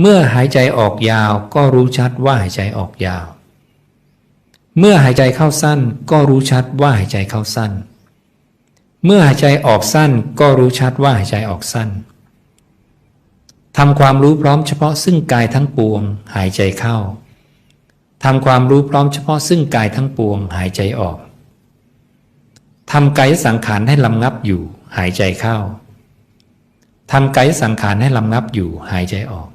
เมื่อหายใจออกยาวก็รู้ชัดว่าหายใจออกยาว เมื่อหายใจเข้าสั้นก็รู้ชัดว่าหายใจเข้าสั้น เมื่อหายใจออกสั้นก็รู้ชัดว่าหายใจออกสั้นทำความรู้พร้อมเฉพาะซึ่งกายทั้งปวง หายใจเข้าทำความรู้พร้อมเฉพาะซึ่งกายทั้งปวง หายใจออกทำกายสังขารให้ลำงับอยู่ หายใจเข้าทำกายสังขารให้ลำงับอยู่ หายใจออก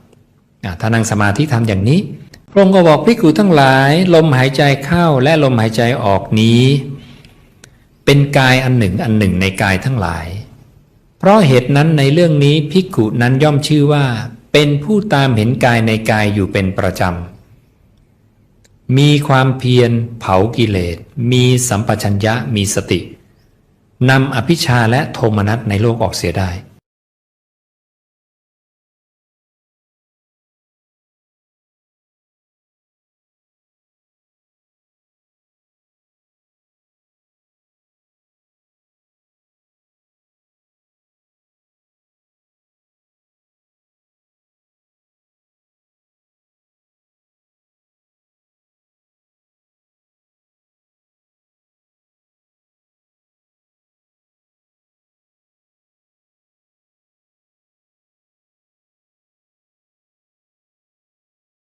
ถ้านั่งสมาธิทำอย่างนี้ พระองค์ก็บอกพิกูทั้งหลาย ลมหายใจเข้าและลมหายใจออกนี้ เป็นกายอันหนึ่งอันหนึ่งในกายทั้งหลาย เพราะเหตุนั้นในเรื่องนี้พิกุนั้นย่อมชื่อว่า เป็นผู้ตามเห็นกายในกายอยู่เป็นประจำ มีความเพียรเผากิเลส มีสัมปชัญญะมีสตินำอภิชาและโทมนัสในโลกออกเสียได้